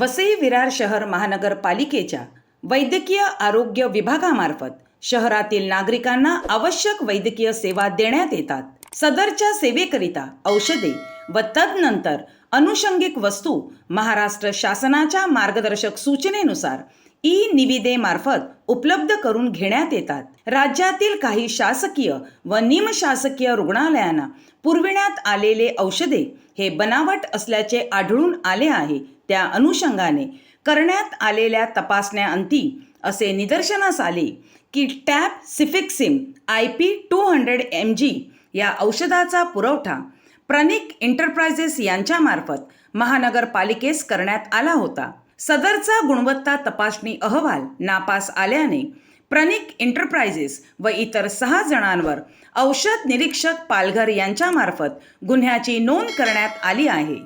वसई विरार शहर महानगरपालिकेच्या वैद्यकीय आरोग्य विभागामार्फत शहरातील नागरिकांना आवश्यक वैद्यकीय सेवा देण्यात येतात. सदरच्या सेवेकरिता औषधे व तदनंतर अनुषंगिक वस्तू महाराष्ट्र शासनाच्या मार्गदर्शक सूचनेनुसार ई निविदेमार्फत उपलब्ध करून घेण्यात येतात. राज्यातील काही शासकीय व निमशासकीय रुग्णालयांना पुरविण्यात आलेले औषधे हे बनावट असल्याचे आढळून आले आहे. त्या अनुषंगाने करण्यात आलेल्या तपासण्याअंती असे निदर्शनास आले की tab cefixime I P two hundred M G या औषधाचा पुरवठा प्रनिक एंटरप्राइजेस यांच्यामार्फत महानगरपालिकेस करण्यात आला होता. सदरचा गुणवत्ता तपासणी अहवाल नापास आल्याने प्रनिक एंटरप्राइजेस व इतर सहा जणांवर औषध निरीक्षक पालघर यांच्यामार्फत गुन्ह्याची नोंद करण्यात आली आहे.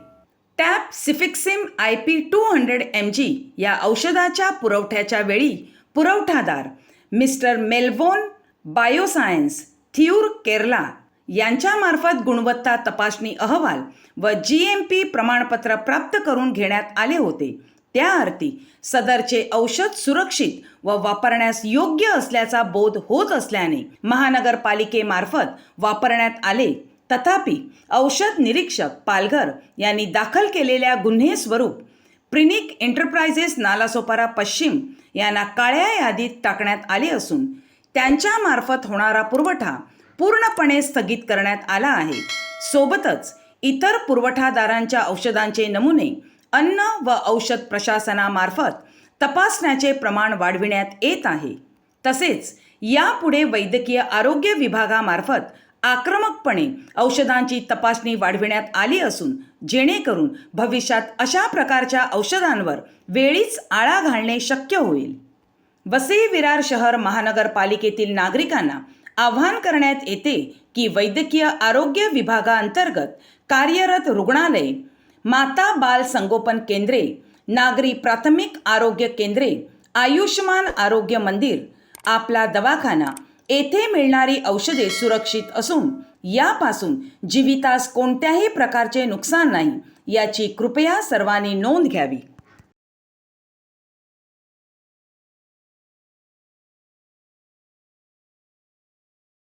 Tab cefixime I P two hundred M G या औषधाच्या पुरवठ्याच्या वेळी पुरवठादार mister Melvon bioscience Thiyur Kerala यांच्यामार्फत गुणवत्ता तपासणी अहवाल व जी एम पी प्रमाणपत्र प्राप्त करून घेण्यात आले होते. त्या अर्थी सदरचे औषध सुरक्षित व वापरण्यास योग्य असल्याचा बोध होत असल्याने महानगरपालिकेमार्फत वापरण्यात आले. तथापि औषध निरीक्षक पालघर यांनी दाखल केलेल्या गुन्हे स्वरूप प्रिनिक एंटरप्राइजेस नालासोपारा पश्चिम यांना काळ्या यादीत टाकण्यात आले असून त्यांच्यामार्फत होणारा पुरवठा पूर्णपणे स्थगित करण्यात आला आहे. सोबतच इतर पुरवठादारांच्या औषधांचे नमुने अन्न व औषध प्रशासनामार्फत तपासण्याचे प्रमाण वाढविण्यात येत आहे. तसेच यापुढे वैद्यकीय आरोग्य विभागामार्फत आक्रमकपणे औषधांची तपासणी वाढविण्यात आली असून जेणेकरून भविष्यात अशा प्रकारच्या औषधांवर वेळीच आळा घालणे शक्य होईल. वसई विरार शहर महानगरपालिकेतील नागरिकांना आवाहन करण्यात येते की वैद्यकीय आरोग्य विभागाअंतर्गत कार्यरत रुग्णालय माता बाल संगोपन केंद्रे नागरी प्राथमिक आरोग्य केंद्रे आयुष्यमान आरोग्य मंदिर आपला दवाखाना येथे मिळणारी औषधे सुरक्षित असून यापासून जीवितास कोणत्याही प्रकारचे नुकसान नाही याची कृपया सर्वांनी नोंद घ्यावी.